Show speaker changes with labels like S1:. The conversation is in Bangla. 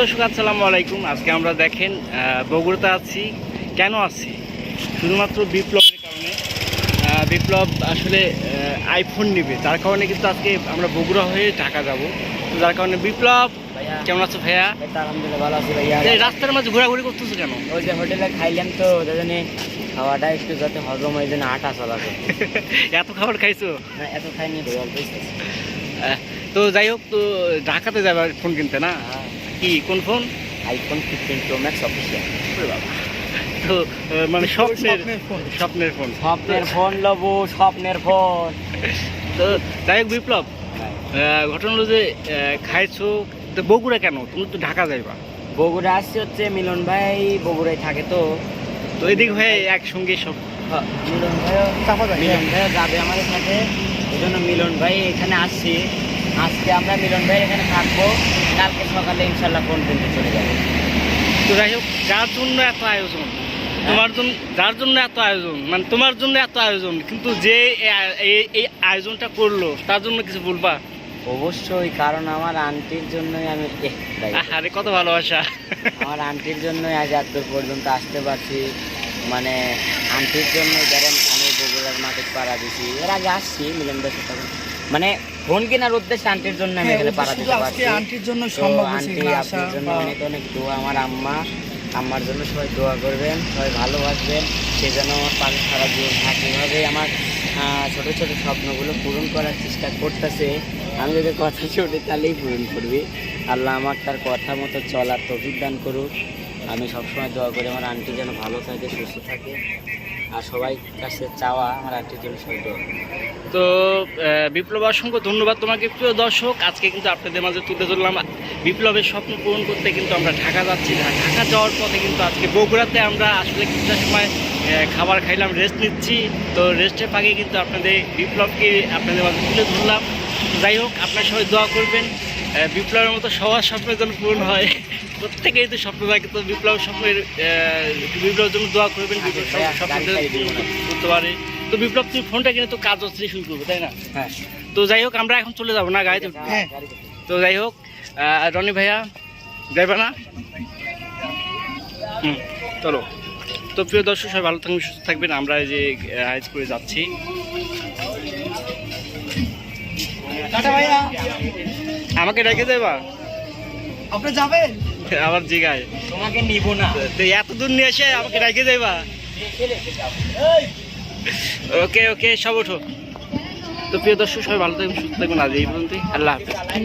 S1: দর্শক আসসালামু আলাইকুম। আজকে আমরা দেখেন বগুড়াতে আছি। কেন আছি? শুধুমাত্র বিপ্লবের কারণে। বিপ্লব আসলে আইফোন নেবে। তার কারণে কিন্তু আজকে আমরা বগুড়া হয়ে ঢাকা যাব। তো যার কারণে বিপ্লব কেমন আছো ভাইয়া?
S2: আলহামদুলিল্লাহ ভালো আছি ভাইয়া।
S1: রাস্তার মাঝে ঘোরাঘুরি করতেছো কেন?
S2: ওই যে হোটেলে খাইলাম তো জন্য খাওয়াটা একটু যাতে হজম হয় জন্য আটা চলাছে
S1: এত খাবার খাইছো?
S2: না এত খাইনি অল্প
S1: তো যাই হোক তো ঢাকাতে যাবে ফোন কিনতে না?
S2: হ্যাঁ।
S1: কি কোন phone?
S2: IPhone fifteen pro max official
S1: তো মানে স্বপ্নের স্বপ্নের ফোন।
S2: স্বপ্নের ফোন। লবো স্বপ্নের ফোন।
S1: তো যাই হোক বিপ্লব আহ, ঘটনা হলো যে খাইছো তো বগুড়া কেন? তুমি তো ঢাকা যাইবা।
S2: বগুড়া আসছে হচ্ছে মিলন ভাই বগুড়ায় থাকে তো।
S1: তো এদিক হয়ে একসঙ্গে সব
S2: মিলন ভাইও মিলন ভাইও যাবে আমাদের সাথে। ওই জন্য মিলন ভাই এখানে আসছি। আজকে আমরা মিলন ভাই এখানে থাকব। কালকে সকালে ইনশাল্লাহ ফোন কিনতে চলে যাব।
S1: তো যাই হোক যার জন্য এত আয়োজন? তোমার জন্য যার জন্য এত আয়োজন? মানে তোমার জন্য এত আয়োজন কিন্তু যে এই- আয়োজনটা করল তার জন্য কিছু বলবা?
S2: অবশ্যই কারণ আমার আন্টির জন্যই আমি
S1: আরে কত ভালোবাসা।
S2: আমার আন্টির জন্যই আজ এত পর্যন্ত আসতে পারছি। মানে আন্টির জন্য ধরেন আমি বগুড়ার মাঠে পাড়া দিছি। এর আগে আসছি মিলন ভাইয়ের সাথে। মানে ফোন কেনার উদ্দেশ্যে আন্টির জন্য আমি এখানে পাড়া দিতে পারছি।
S3: আন্টির জন্য সম্ভব
S2: আন্টি আপনার জন্য অনেক অনেক দোয়া। আমার আম্মা আম্মার জন্য সবাই দোয়া করবেন সবাই ভালোবাসবেন। সে যেন আমার পাশে সারা জীবন থাকে। এভাবে আমার ছোট ছোট স্বপ্নগুলো পূরণ করার চেষ্টা করতেছে। আমি যদি কথা শুনি তাহলেই পূরণ করবি। আল্লাহ আমার তার কথা মতো চলার তৌফিক দান করুক। আমি সবসময় দোয়া করি আমার আন্টি যেন ভালো থাকে, সুস্থ থাকে। আর সবাই কাছে চাওয়া আমার আন্টির জন্য সবাই
S1: তো বিপ্লব, অসংখ্য ধন্যবাদ তোমাকে, প্রিয় দর্শক। আজকে কিন্তু আপনাদের মাঝে তুলে ধরলাম। বিপ্লবের স্বপ্ন পূরণ করতে কিন্তু আমরা ঢাকা যাচ্ছি। ঢা- ঢাকা যাওয়ার পথে কিন্তু আজকে বগুড়াতে আমরা আসলে কিছুটা সময় খাবার খাইলাম রেস্ট নিচ্ছি। তো রেস্টের ফাঁকে কিন্তু আপনাদের বিপ্লবকে আপনাদের মাঝে তুলে ধরলাম। যাই হোক, আপনার সবাই দোয়া করবেন। বিপ্লবের মতো সবার স্বপ্ন যেন পূরণ হয়। প্রত্যেকেই তো স্বপ্ন থাকে তো বিপ্লব স্বপ্নের আহ, বিপ্লবের জন্য দোয়া করবেন বিপ্লব সব- স্বপ্ন করতে পারে। তো বিপ্লব তুমি ফোনটা কিনে তো কাজ হচ্ছে শুরু করবে তাই না?
S2: হ্যাঁ।
S1: তো যাই হোক আমরা এখন চলে যাব না গাড়িতে?
S3: হ্যাঁ।
S1: তো যাই হোক রনি ভাইয়া যাইবা না? হুম চলো। তো প্রিয় দর্শক সবাই ভালো থাকবেন সুস্থ থাকবেন। আমরা এই যে আইজ করে যাচ্ছি। আমাকে রেখে দেবা?
S3: আপনি যাবেন?
S1: আবার জিগায়।
S2: তোমাকে নিব না।
S1: তো এত দূর নিয়ে এসে আমাকে রেখে যাইবা? ওকে ওকে সব ওঠো। তো প্রিয় দর্শক সবাই ভালো থাকবেন সুস্থ থাকবেন। আজ এই পর্যন্তই। আল্লাহ হাফিজ।